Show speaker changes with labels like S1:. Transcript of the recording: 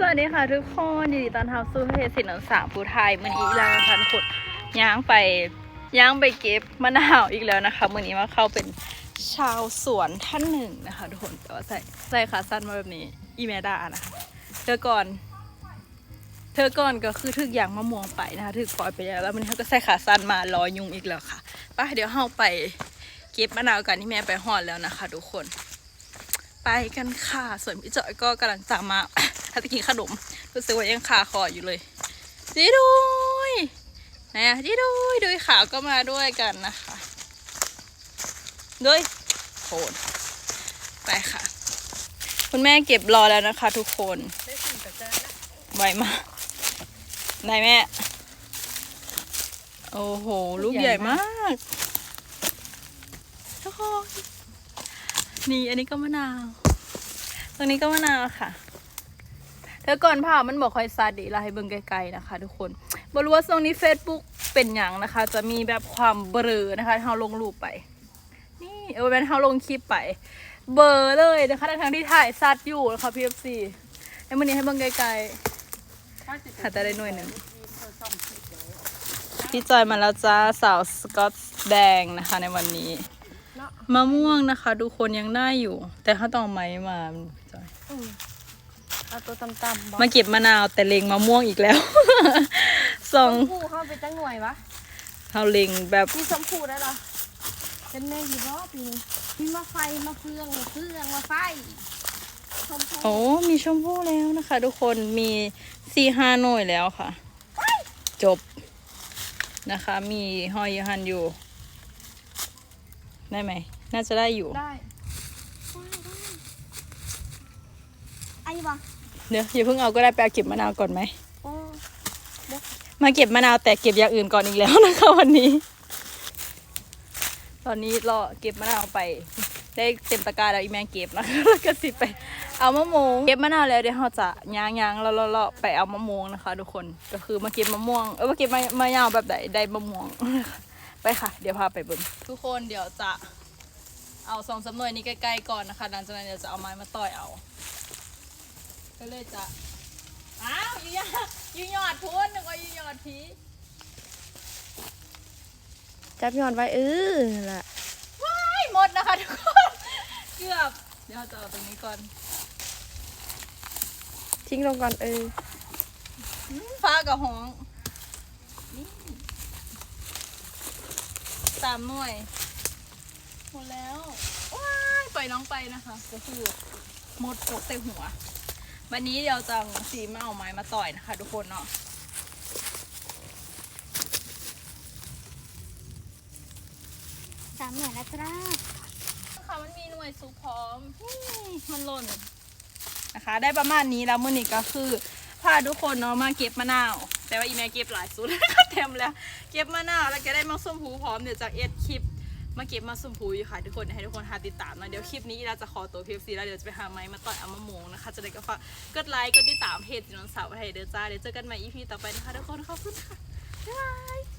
S1: สวัสดีค่ะทุกคนยินดีต้อนรับสู่เพจสินนสาภูไทยมื่อนี้อีกแล้วนะคะทุกคนย่างไปย่างไปเก็บมะนาวอีกแล้วนะคะมื่อนี้มาเข้าเป็นชาวสวนท่านหนึ่งนะคะทุกคนแต่ว่าใส่ใส่ขาสั้นมาแบบนี้อีเมดานะคะเธอก่อน เธอก่อนก็คือถึกอย่างมะม่วงไปนะคะถึกปล่อยไปแล้วแล้วมันนี้เขาก็ใส่ขาสั้นมารอยุงอีกแล้วค่ะไปเดี๋ยวเราไปเก็บมะนาวกันที่แม่ไปห่อดแล้วนะคะ ทุกคน ไปกันค่ะ ส่วนพี่จอยก็กำลังจะมาถ้าจะกินขนมรู้สึกว่ายังขาคออยู่เลยจีดุยนะจีดุยดุยขาวก็มาด้วยกันนะคะด้วยโคนไปค่ะ คุณแม่เก็บรอแล้วนะคะ ทุกคนไวมากไหนแม่ โอ้โห ลูกใหญ่มากทุกคน นี่อันนี้ก็มะนาว ตรงนี้ก็มะนาวค่ะเธอก่อนผ่ามันบอกคอยซาดีเราให้เบิ่งไกลๆนะคะ ทุกคนบรู้ว่าตรงนี้ Facebook เป็นอย่างนะคะ จะมีแบบความเบลอนะคะเฮาลงรูปไป นี่เออเป็นเฮาลงคลิปไป เบลอเลยนะคะทั้งที่ถ่ายซัดอยู่นะคะพีเอฟซีให้มันนี้ให้เบิ่งไกลๆค่ะแต่ได้หน่วยหนึ่งพี่จอยมาแล้วจ้าสาวสกอตแดงนะคะในวันนี้ มะม่วงนะคะ ดูคนยังได้อยู่ แต่ถ้าต้องเอาไม้มาจอย
S2: เอาตัวต่ำๆบอก
S1: มาเก็บมะนาวแต่เลงมะม่วงอีกแล้ว สอง
S2: ชมพูเข้าไปตั้งหน่วยวะ
S1: เอาเลงแบบ
S2: มีชมพูได้เหรอเป็นแม่อยู่รอบปีนี้มีมะไฟมะเฟืองมะเฟืองมะไฟชมพู
S1: โอ้มีชมพู่แล้วนะคะ ทุกคนมีสี่ห้าหน่วยแล้วค่ะ จบนะคะ มีหอยหันอยู่ ได้ไหม น่าจะได้อยู่
S2: ได้ไอ้บะ
S1: เดี๋ยวอย่าเพิ่งเอาก็ได้ไปเอาเก็บมะนาวก่อนไหม
S2: โอ้
S1: มาเก็บมะนาวแต่เก็บอย่างอื่นก่อนอีกแล้วนะคะวันนี้ ตอนนี้รอเก็บมะนาวไป ได้เต็มตะกร้าแล้วอีแม่เก็บนะคะแล้วก็สิไป เอามะม่วงเก็บมะนาวแล้วเดี๋ยวเราจะย่างย่างๆแล้วเลาะๆไปเอามะม่วงนะคะทุกคนก็คือมาเก็บมะม่วงเออมาเก็บมะมะยาวแบบไหนได้มะม่วง ไปค่ะ เดี๋ยวพาไปเบิ่งทุกคนเดี๋ยวจะ เอาสองสามหน่วยนี้ใกล้ๆก่อนนะคะ หลังจากนั้นเดี๋ยวจะเอาไม้มาต่อยเอา ก็เลยจะ อ้าวยูยอดยูยอดพูนนึกว่ายูยอดพี
S2: จับยอนไว้เออนั่นล่ะ
S1: ว้ายหมดนะคะทุกคนเกือบ เดี๋ยวเราจะเอาตรงนี้ก่อน
S2: ทิ้งลงก่อนเออ
S1: อืมฟ้ากับหองนี่สามหน่วย หมดแล้วว้ายปล่อยน้องไปนะคะก็คือหมดปกใส่หัว วันนี้เดี๋ยวจะเอาสีมาเอาไม้มาต่อยนะคะ ทุกคนเนาะ
S2: สามหน่วยแล้วจ้า
S1: ค่ะมันมีหน่วยซุปพร้อมนี่มันหล่นนะคะ ได้ประมาณนี้แล้วมื่อนี้ก็คือพาทุกคนเนาะมาเก็บมะนาว แต่ว่าอีแม่เก็บหลายสุดเต็มแล้ว เก็บมะนาวแล้วก็ได้มาส้มผูพร้อมเดี๋ยวจากเอ็ดคลิป มาเก็บมาสมพูอยู่ค่ะทุกคนให้ทุกคนหาติดตามนะเดี๋ยวคลิปนี้เราจะขอตัวพีเอฟซีแล้วเดี๋ยวจะไปหาไม้มาต่อยเอามะมงนะคะจะได้ก็ฝากกดไลค์กดติดตามเพจจินนสาวไทยเด้อจ้าเดี๋ยวเจอกันใหม่อีพีต่อไปนะคะทุกคนขอบคุณค่ะบ๊ายบาย